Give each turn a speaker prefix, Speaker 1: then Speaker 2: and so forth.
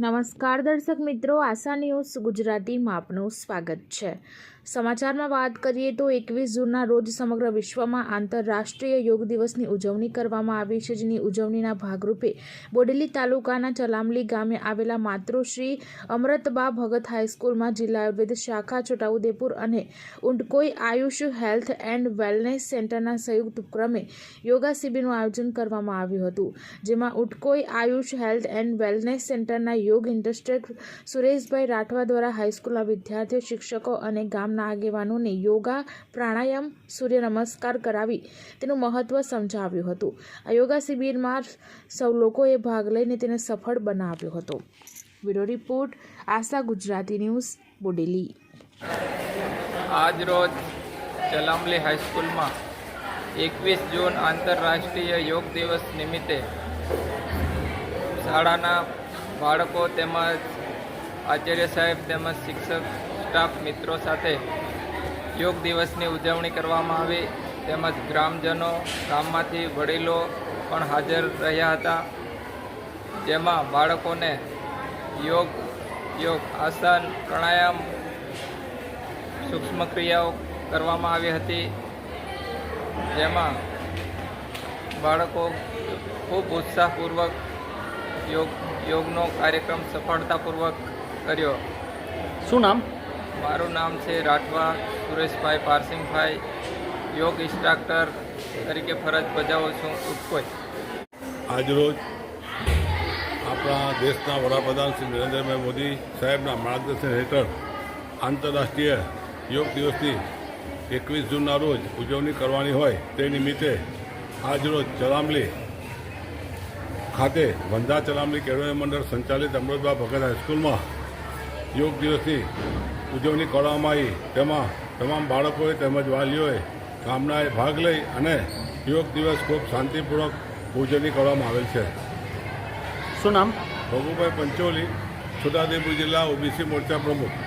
Speaker 1: નમસ્કાર દર્શક મિત્રો, આશા ન્યૂઝ ગુજરાતીમાં આપનું સ્વાગત છે. સમાચારમાં વાત કરીએ તો એકવીસ જૂનના રોજ સમગ્ર વિશ્વમાં આંતરરાષ્ટ્રીય યોગ દિવસની ઉજવણી કરવામાં આવી છે, જેની ઉજવણીના ભાગરૂપે બોડેલી તાલુકાના ચલામલી ગામે આવેલા માતૃશ્રી અમૃતબા ભગત હાઈસ્કૂલમાં જિલ્લા આયુર્વેદ શાખા, છોટાઉદેપુર અને Untkoi Ayush health and wellness સેન્ટરના સંયુક્ત ઉપક્રમે યોગા શિબિરનું આયોજન કરવામાં આવ્યું હતું, જેમાં Utkoi Ayush health and wellness સેન્ટરના યોગ ઇન્સ્ટ્રક્ટર સુરેશભાઈ રાઠવા દ્વારા હાઈસ્કૂલના વિદ્યાર્થીઓ, શિક્ષકો અને ગામના આગેવાનોને યોગા પ્રાણાયામ, સૂર્ય નમસ્કાર કરાવી તેનું મહત્વ સમજાવ્યું હતું. આ યોગા શિબિરમાં સૌ લોકોએ ભાગ લઈને તેને સફળ બનાવ્યો હતો. Bureau report, Asha Gujarati news, Bodeli.
Speaker 2: આજરોજ ચલામલી હાઈસ્કૂલમાં એકવીસ જૂન આંતરરાષ્ટ્રીય યોગ દિવસ નિમિત્તે શાળાના બાળકો તેમજ આચાર્ય સાહેબ તેમજ શિક્ષક સ્ટાફ મિત્રો સાથે યોગ દિવસની ઉજવણી કરવામાં આવી. તેમજ ગ્રામજનો ગામમાંથી વડીલો પણ હાજર રહ્યા હતા. જેમાં બાળકોને યોગ યોગ, આસન, પ્રાણાયામ સૂક્ષ્મ ક્રિયાઓ કરવામાં આવી હતી. જેમાં બાળકો ખૂબ ઉત્સાહપૂર્વક યોગ યોગનો કાર્યક્રમ સફળતાપૂર્વક કર્યો.
Speaker 3: શું નામ?
Speaker 2: મારું નામ છે રાઠવા સુરેશભાઈ પારસિંગભાઈ. યોગ ઇન્સ્ટ્રક્ટર તરીકે ફરજ બજાવું છું ઉત્કોઈ
Speaker 4: આજરોજ આપણા દેશના વડાપ્રધાન શ્રી નરેન્દ્રભાઈ મોદી સાહેબના માર્ગદર્શન હેઠળ આંતરરાષ્ટ્રીય યોગ દિવસની એકવીસ જૂનના રોજ ઉજવણી કરવાની હોય તે નિમિત્તે આજરોજ ચલામલી ખાતે વંધા ચલામણી કેળવણી મંડળ સંચાલિત અમૃતબા ભગત હાઈસ્કૂલમાં યોગ દિવસની ઉજવણી કરવામાં આવી. તેમાં તમામ બાળકોએ તેમજ વાલીઓએ કામનાએ ભાગ લઈ અને યોગ દિવસ ખૂબ શાંતિપૂર્વક ઉજવણી કરવામાં આવેલ છે.
Speaker 3: શું નામ?
Speaker 4: ભગુભાઈ પંચોલી છોટાઉદેપુર જિલ્લા ઓબીસી મોરચા પ્રમુખ.